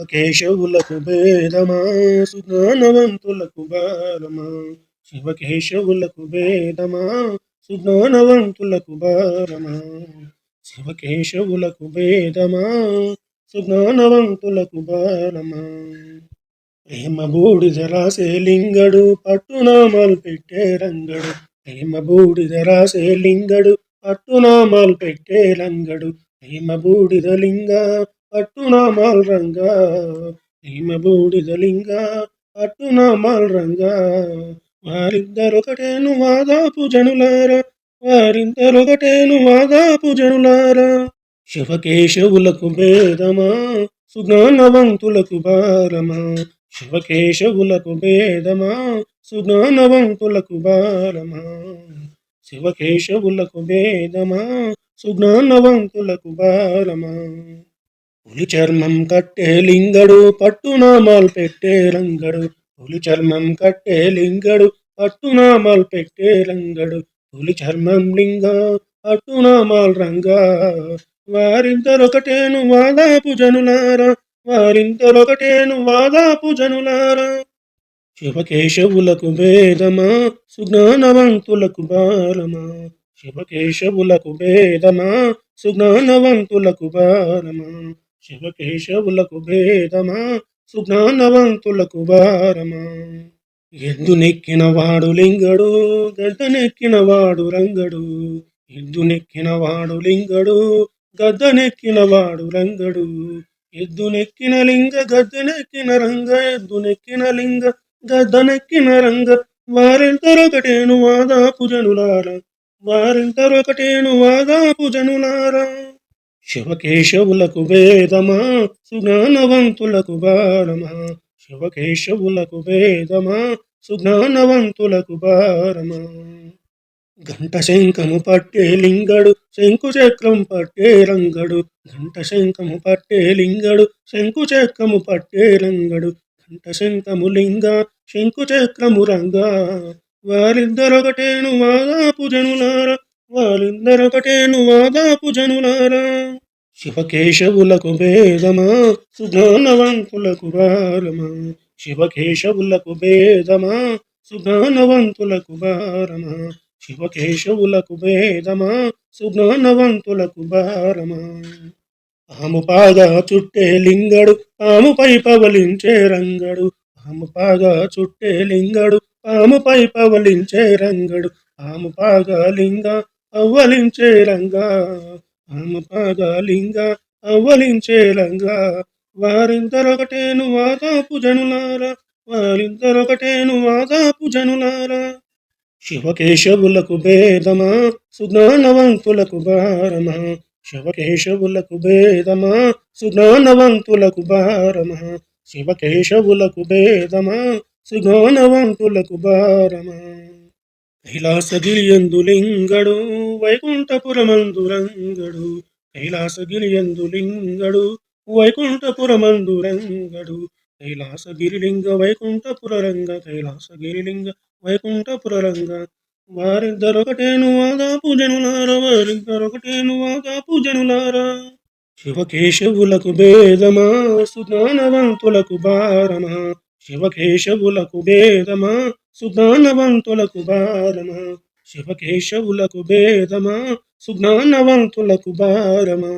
కేశవులకు భేదమా? సుజ్ఞానవంతులకు భారమా? శివకేశవులకు భేదమా? సుజ్ఞానవంతులకు భారమా? శివకేశవులకు భేదమా? సుజ్ఞానవంతులకు భారమా? ప్రేమ బూడిద రాసే లింగడు పట్టునామాలు పెట్టే రంగడు. ప్రేమ బూడిద రాసే లింగడు పట్టునామాలు పెట్టే రంగడు. ప్రేమ బూడిద లింగ అట్టునామాల్ రంగా ప్రేమ బూడిద లింగ రంగా. వారిద్దరొకటేను వాదాపు జనులారా వారిద్దరొకటేను వాదాపు జనులారా. శివకేశవులకు భేదమా సుజ్ఞానవంతులకు భారమా. శివకేశవులకు భేదమా సుజ్ఞానవంతులకు భారమా. శివకేశవులకు భేదమా సుజ్ఞానవంతులకు భారమా. పులి చర్మం కట్టే లింగడు పట్టునామాలు పెట్టే రంగడు. పులి చర్మం కట్టే లింగడు పట్టునామాలు పెట్టే రంగడు. పులి చర్మం లింగ పట్టునామాలు రంగా. వారిద్దరొకటేను వాదాపు జనులారా వారిద్దరొకటేను వాదాపు జనులారా. శివకేశవులకు వేదమా సుజ్ఞానవంతులకు బాలమా శివకేశవులకు వేదమా సుజ్ఞానవంతులకు బాలమా శివకేశవులకు భేదమా? సుజ్ఞానవంతులకు భారమా? ఎద్దునెక్కిన వాడు లింగడు గద్దనెక్కిన వాడు రంగడు. ఎద్దునెక్కిన వాడు లింగడు గద్ద నెక్కిన వాడు రంగడు. ఎద్దు నెక్కిన లింగ గద్దెనెక్కిన రంగ ఎద్దు నెక్కిన లింగ గద్ద నెక్కిన రంగ. వారింతరొకటేను వాదాపు జనులారా? వారింతరొకటేను వాదాపు జనులారా? శివకేశవులకు వేదమా? సుజ్ఞానవంతులకు భారమా శివకేశవులకు వేదమా? సుజ్ఞానవంతులకు భారమా ఘంట శంఖము పట్టే లింగడు శంకు చక్రం పట్టే రంగడు. ఘంట శంఖము పట్టే లింగడు శంకు చక్రము పట్టే రంగడు. ఘంట శంఖము లింగ శంకు చక్రము రంగా. వారిద్దరొకటేను వాదాపు జనులారా వారిద్దరొకటేను వాదాపు జనులారా. శివకేశవులకు భేదమా సుగానవంతులకు భారమా. శివకేశవులకు భేదమా సుగానవంతులకు భారమా. శివకేశవులకు భేదమా సుగానవంతులకు భారమా. పాము పాగా చుట్టే లింగడు పాముపై పవలించే రంగడు. పాము పాగా చుట్టే లింగడు పాముపై పవలించే రంగడు. పాము పాగా లింగ అవ్వలించే రంగా పాము పాగా అవ్వలించే రంగా వారిద్దరొకటేను వాదాపు జనులారా వారిద్దరొకటేను వాదాపు జనులారా. శివకేశవులకు భేదమా సుజ్ఞానవంతులకు భారమా. శివకేశవులకు భేదమా సుజ్ఞానవంతులకు భారమా. శివకేశవులకు భేదమా సుజ్ఞానవంతులకు భారమా. కైలాసగిరియందు వైకుంఠపురమందురంగడు. వైకుంఠపురమందు వైకుంఠపురమందురంగడు. కైలాసగిరిలింగ వైకుంఠపురరంగ కైలాసగిరిలింగ వైకుంఠపురరంగ. వారిద్దరొకటేను వాదాపు జనులారా వారిద్దరొకటేను వాదాపు జనులారా. శివకేశవులకు భేదమా సుజ్ఞానవంతులకు భారమా. శివకేశవులకు భేదమా సుజ్ఞానవంతులకు భారమా శివకేశవులకు భేదమా సుజ్ఞానవంతులకు భారమా.